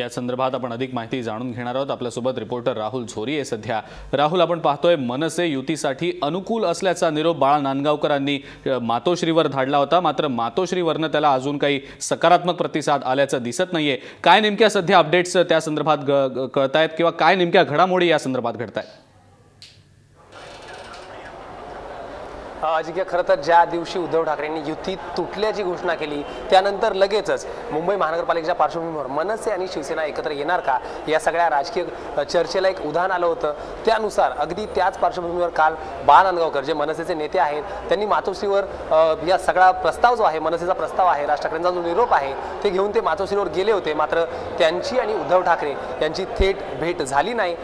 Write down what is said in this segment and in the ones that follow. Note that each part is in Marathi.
या संदर्भात आपण अधिक माहिती जाणून घेणार आहोत. आपल्यासोबत रिपोर्टर राहुल झोरी आहे सध्या. राहुल आपण पाहतोय मनसे युतीसाठी अनुकूल असल्याचा निरोप बाळा नांदगावकरांनी मातोश्रीवर धाडला होता. मात्र मातोश्रीवरनं त्याला अजून काही सकारात्मक प्रतिसाद आल्याचं दिसत नाहीये. काय नेमक्या सध्या अपडेट्स त्या संदर्भात कळतायत किंवा काय नेमक्या घडामोडी या संदर्भात घडतायत? अजिंक्य खरं तर ज्या दिवशी उद्धव ठाकरेंनी युती तुटल्याची घोषणा केली त्यानंतर लगेचच मुंबई महानगरपालिकेच्या पार्श्वभूमीवर मनसे आणि शिवसेना एकत्र येणार का? या सगळ्या राजकीय चर्चेला एक उदाहरण आलं होतं. त्यानुसार अगदी त्याच पार्श्वभूमीवर काल बाळ नांदगावकर जे मनसेचे नेते आहेत त्यांनी मातोश्रीवर या सगळा प्रस्ताव जो आहे मनसेचा प्रस्ताव आहे राज ठाकरेंचा जो निरोप आहे ते घेऊन ते मातोश्रीवर गेले होते. मात्र त्यांची आणि उद्धव ठाकरे यांची थेट भेट झाली नाही.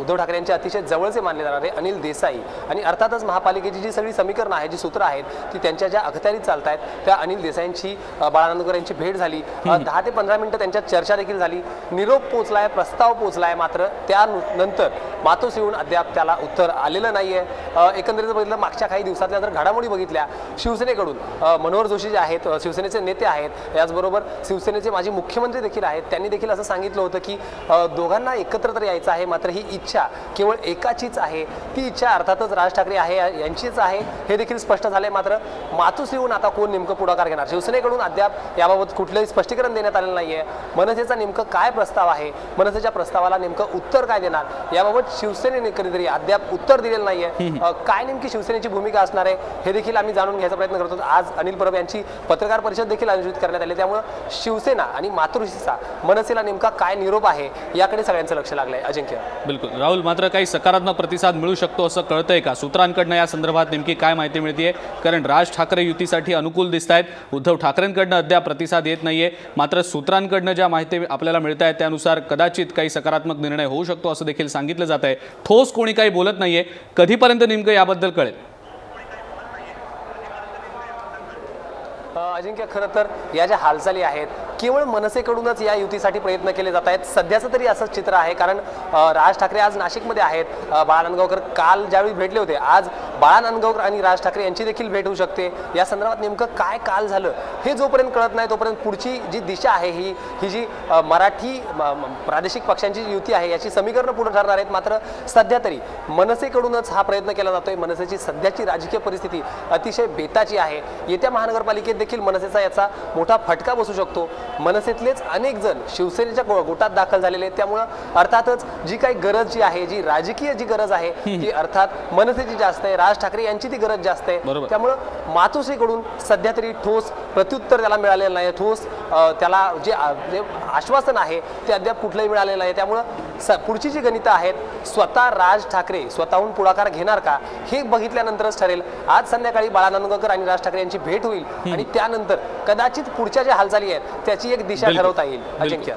उद्धव ठाकरे यांचे अतिशय जवळचे मानले जाणारे अनिल देसाई आणि अर्थातच महापालिकेची जी सगळी समीकरणं आहेत जी सूत्र आहेत ती त्यांच्या ज्या अखत्यारीत चालत आहेत त्या अनिल देसाईंची बाळानंदकर यांची भेट झाली. दहा ते पंधरा मिनिटं त्यांच्यात चर्चा देखील झाली. निरोप पोचलाय प्रस्ताव पोचलाय मात्र त्यानंतर मातोश्रीहून अद्याप त्याला उत्तर आलेलं नाहीये. अ, एकंदरीत बघितलं मागच्या काही दिवसातल्या जर घडामोडी बघितल्या शिवसेनेकडून मनोहर जोशी जे आहेत शिवसेनेचे नेते आहेत याचबरोबर शिवसेनेचे माजी मुख्यमंत्री देखील आहेत त्यांनी देखील असं सांगितलं होतं की दोघांना एकत्र तर यायचं आहे मात्र ही इच्छा केवळ एकाचीच आहे. ती इच्छा अर्थातच राज ठाकरे आहे यांचीच आहे हे देखील स्पष्ट झाले मात्र मातोश्रीहून आता कोण नेमकं पुढाकार घेणार? शिवसेनेकडून अद्याप याबाबत कुठलंही स्पष्टीकरण देण्यात आलेलं नाहीये. मनसेचा नेमकं काय प्रस्ताव आहे? मनसेच्या प्रस्तावाला नेमकं उत्तर काय देणार? याबाबत शिवसेनेने कधीतरी अद्याप उत्तर दिलेलं नाहीये. अ, काय नेमकी शिवसेनेची भूमिका असणार आहे हे देखील आम्ही जाणून घ्यायचा प्रयत्न करतो आज अनिल परब यांची पत्रकार परिषद देखील आयोजित करण्यात आली. त्यामुळे शिवसेना आणि मातृशीचा मनसेला नेमका काय निरोप आहे याकडे सगळ्यांचं लक्ष लागलंय. अजिंक्य. बिलकुल. राहुल मात्र काही सकारात्मक प्रतिसाद मिळू शकतो असं कळतंय का? सूत्रांकडनं या संदर्भात नेमकी काय माहिती मिळते कारण राज ठाकरे युतीसाठी अनुकूल दिसत आहेत उद्धव ठाकरेंकडनं अद्याप प्रतिसाद येत नाहीये. मात्र सूत्रांकडनं ज्या माहिती आपल्याला मिळत आहेत त्यानुसार कदाचित काही सकारात्मक निर्णय होऊ शकतो असं देखील सांगितलं जात आहे ठोस कोणी काही बोलत नाहीये. कधीपर्यंत नेमकं याबद्दल कळेल. अजिंक्य खरं तर या ज्या हालचाली आहेत केवळ मनसेकडूनच या युतीसाठी प्रयत्न केले जात आहेत. सध्याचं तरी असंच चित्र आहे कारण राज ठाकरे आज नाशिकमध्ये आहेत. अ, काल ज्यावेळी भेटले होते आज बाळा नांदगावकर आणि राज ठाकरे यांची देखील भेट होऊ शकते. या संदर्भात नेमकं काय काल झालं हे जोपर्यंत कळत नाही तोपर्यंत पुढची जी दिशा आहे ही ही जी मराठी प्रादेशिक पक्षांची जी युती आहे याची समीकरणं पुढे ठरणार आहेत. मात्र सध्या तरी मनसेकडूनच हा प्रयत्न केला जातोय. मनसेची सध्याची राजकीय परिस्थिती अतिशय बेताची आहे. येत्या महानगरपालिकेत देखील मनसेचा याचा मोठा फटका बसू शकतो. मनसेतलेच अनेक जण शिवसेनेच्या गोटात दाखल झालेले आहेत. त्यामुळं अर्थातच जी काही गरज जी आहे जी राजकीय जी गरज आहे ती अर्थात मनसेची जास्त आहे. राज ठाकरे यांची ती गरज जास्त आहे. त्यामुळं मातोश्रीकडून सध्या तरी ठोस प्रत्युत्तर त्याला मिळालेलं नाही ठोस त्याला जे आश्वासन आहे ते अद्याप कुठलंही मिळालेलं नाही त्यामुळं स पुढची जी गणितं आहेत स्वतः राज ठाकरे स्वतःहून पुढाकार घेणार का हे बघितल्यानंतरच ठरेल. आज संध्याकाळी बाळा नांदगावकर आणि राज ठाकरे यांची भेट होईल. आणि त्यानंतर कदाचित पुढच्या ज्या हालचाली आहेत त्याची एक दिशा. ठरवता येईल. अजिंक्य.